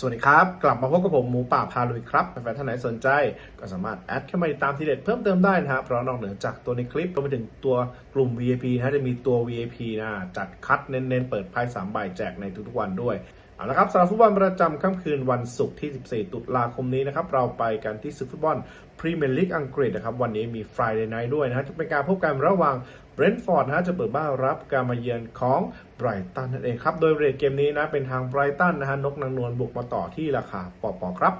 สวัสดีครับ กลับมาพบกับผมหมูป่าพาลุยครับแฟนท่านไหนสนใจ ก็สามารถแอดเข้ามาติดตามทีเด็ดเพิ่มเติมได้นะฮะเพราะนอกเหนือจากตัวในคลิปรวมไปถึงตัวกลุ่ม VIP นะฮะจะมีตัว VIP นะจัดคัดเน้นๆ เปิดไพ่สามใบแจกในทุกๆวันด้วย เอาละครับสำหรับฟุตบอลประจำค่ำคืนวันศุกร์ที่ 14 ตุลาคมนี้นะครับ เราไปกันที่ศึกฟุตบอลพรีเมียร์ลีกอังกฤษนะครับ วันนี้มี Friday Night ด้วยนะฮะจะเป็นการพบกันระหว่างเบรนท์ฟอร์ดนะฮะจะเปิดบ้านรับการมาเยือนของไบรตันนั่นเองครับ โดยเรทเกมนี้นะเป็นทางไบรตันนะฮะนกนางนวลบุกมาต่อที่ราคาปอปอครับ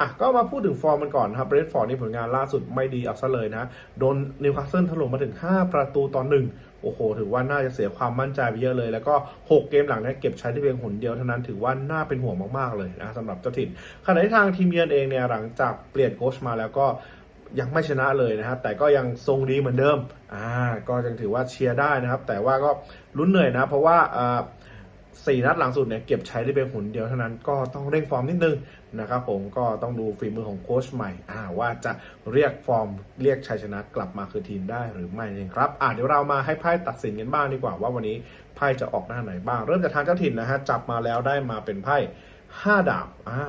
อะก็มาพูดถึงฟอร์มมันก่อนครับเบรนท์ฟอร์ดนี่ผลงานล่าสุดไม่ดีเอาซะเลยนะ โดนนิวคาสเซิลถล่มมาถึง 5 ประตูต่อหนึ่งโอ้โห ถือว่าน่าจะเสียความมั่นใจไปเยอะเลย แล้วก็ 6 เกมหลังเนี่ยเก็บใช้ได้เพียงหนเดียวเท่านั้นถือว่าน่าเป็นห่วงมากๆเลยนะสำหรับเจ้าถิ่นขณะที่ทางทีมเยือนเองเนี่ยหลังจากเปลี่ยนโค้ชมาแล้วก็ยังไม่ชนะเลยนะครับ แต่ก็ยังทรงดีเหมือนเดิมอ่าก็ยังถือว่าเชียร์ได้นะครับ แต่ว่าก็ลุ้นเหนื่อยนะ เพราะว่าอ่า สี่นัดหลังสุดเนี่ยเก็บใช้ได้เพียงหนเดียวเท่านั้นก็ต้องเร่งฟอร์มนิดนึงนะครับผมก็ต้องดูฝีมือของโค้ชใหม่อ่าว่าจะเรียกฟอร์มเรียกชัยชนะกลับมาคือทีมได้หรือไม่นะครับอ่าเดี๋ยวเรามาให้ไพ่ตัดสินกันบ้างดีกว่าว่าวันนี้ไพ่จะออกหน้าไหนบ้าง เริ่มจากทางเจ้าถิ่นนะฮะจับมาแล้วได้มาเป็นไพ่ห้าดาบอ่า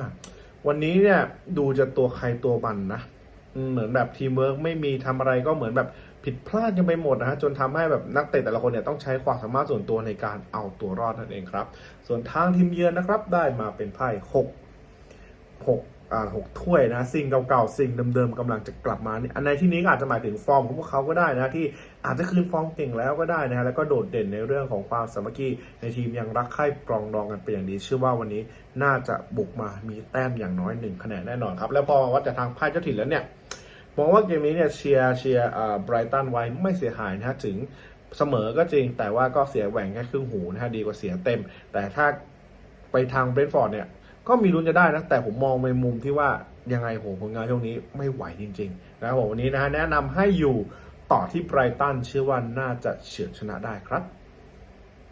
วันนี้เนี่ยดูจะตัวใครตัวมันนะเหมือนแบบทีมเวิร์กไม่มีทำอะไรก็เหมือนแบบ ผิดพลาดกันไปหมดนะฮะจนทำให้แบบนักเตะแต่ละคนเนี่ยต้องใช้ความสามารถส่วนตัวในการเอาตัวรอดนั่นเองครับ ส่วนทางทีมเยือนนะครับได้มาเป็นไพ่หกหกอ่าหกถ้วยนะสิ่งเก่าๆสิ่งเดิมๆกำลังจะกลับมาเนี่ยอันในที่นี้อาจจะหมายถึงฟอร์มของพวกเขาก็ได้นะที่อาจจะคืนฟอร์มเก่งแล้วก็ได้นะฮะแล้วก็โดดเด่นในเรื่องของความสามัคคีในทีมยังรักใคร่ปรองดองกันเป็นอย่างดีเชื่อว่าวันนี้น่าจะบุกมามีแต้มอย่างน้อยหนึ่งคะแนนแน่นอนครับแล้วพอวัดจากทางไพ่เจ้าถิ่นแล้วเนี่ย มองว่าเกมนี้เนี่ยเชียร์เชียร์อ่าไบรตันไว้ไม่เสียหายนะฮะถึงเสมอก็จริง แต่ว่าก็เสียแหว่งแค่ครึ่งหูนะฮะดีกว่าเสียเต็ม แต่ถ้าไปทางเบรนท์ฟอร์ดเนี่ยก็มีลุ้นจะได้นะ แต่ผมมองในมุมที่ว่ายังไงโหผลงานช่วงนี้ไม่ไหวจริงๆนะครับผมวันนี้นะฮะแนะนำให้อยู่ต่อที่ไบรตันเชื่อว่าน่าจะเฉือนชนะได้ครับ